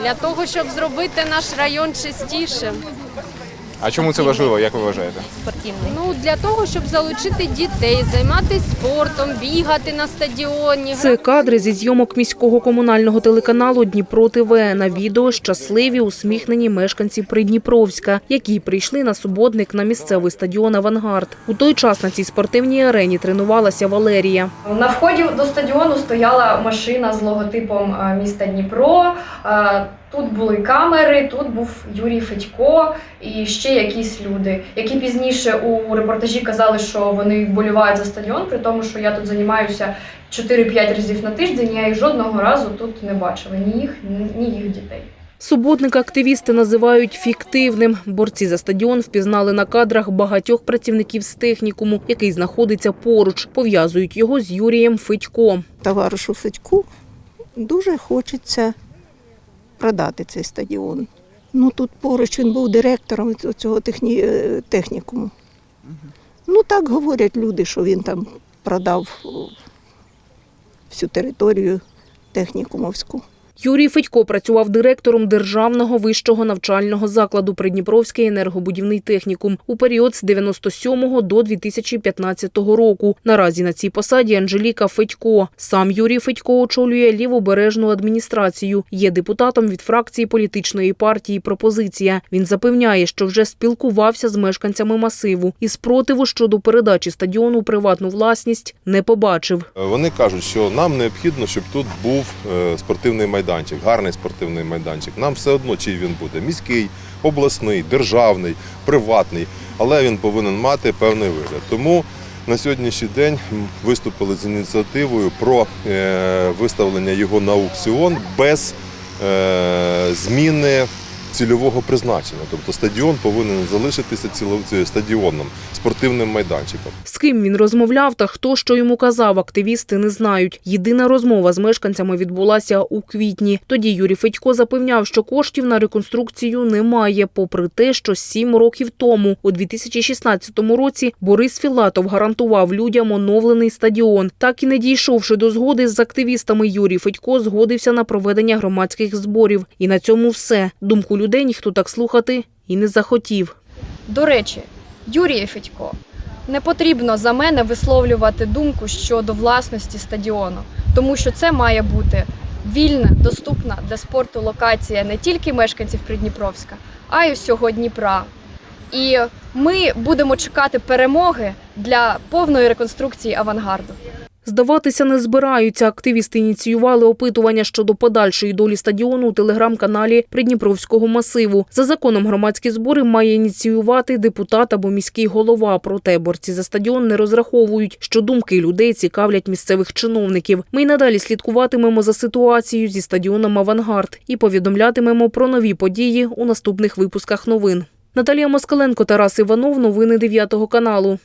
Для того, щоб зробити наш район чистішим. А чому це важливо, як ви вважаєте? Ну для того, щоб залучити дітей, займатися спортом, бігати на стадіоні. Це кадри зі зйомок міського комунального телеканалу Дніпро ТВ. На відео щасливі усміхнені мешканці Придніпровська, які прийшли на суботник на місцевий стадіон Авангард. У той час на цій спортивній арені тренувалася Валерія. На вході до стадіону стояла машина з логотипом міста Дніпро. Тут були камери, тут був Юрій Федько і ще якісь люди, які пізніше у репортажі казали, що вони вболівають за стадіон, при тому, що я тут займаюся 4-5 разів на тиждень. Я їх жодного разу тут не бачила ні їх, ні їх дітей. Суботника активісти називають фіктивним. Борці за стадіон впізнали на кадрах багатьох працівників з технікуму, який знаходиться поруч. Пов'язують його з Юрієм Федько. товаришу Федьку дуже хочеться продати цей стадіон. Ну тут поруч він був директором цього техні... е, технікуму. Ну так говорять люди, що він там продав всю територію технікумовську. Юрій Федько працював директором державного вищого навчального закладу Придніпровський енергобудівний технікум у період з 97 до 2015 року. Наразі на цій посаді Анжеліка Федько. Сам Юрій Федько очолює лівобережну адміністрацію. Є депутатом від фракції політичної партії Пропозиція. Він запевняє, що вже спілкувався з мешканцями масиву і спротиву щодо передачі стадіону приватну власність не побачив. Вони кажуть, що нам необхідно, щоб тут був е, спортивний майданчик, гарний спортивний майданчик. Нам все одно, чий він буде міський, обласний, державний, приватний, але він повинен мати певний вигляд. Тому на сьогоднішній день виступили з ініціативою про е, виставлення його на аукціон без е, зміни цільового призначення. Тобто стадіон повинен залишитися стадіоном, спортивним майданчиком. З ким він розмовляв та хто що йому казав, активісти не знають. Єдина розмова з мешканцями відбулася у квітні. Тоді Юрій Федько запевняв, що коштів на реконструкцію немає, попри те, що сім років тому, у 2016 році, Борис Філатов гарантував людям оновлений стадіон. Так і не дійшовши до згоди з активістами, Юрій Федько згодився на проведення громадських зборів. І на цьому все. Думку людей ніхто так слухати і не захотів. До речі, Юрій Федько, не потрібно за мене висловлювати думку щодо власності стадіону, тому що це має бути вільна, доступна для спорту локація не тільки мешканців Придніпровська, а й усього Дніпра. І ми будемо чекати перемоги для повної реконструкції авангарду. Здаватися не збираються. Активісти ініціювали опитування щодо подальшої долі стадіону у телеграм-каналі Придніпровського масиву. За законом громадські збори має ініціювати депутат або міський голова. Проте борці за стадіон не розраховують, що думки людей цікавлять місцевих чиновників. Ми й надалі слідкуватимемо за ситуацією зі стадіоном Авангард і повідомлятимемо про нові події у наступних випусках новин. Наталія Москаленко, Тарас Іванов. Новини 9 каналу.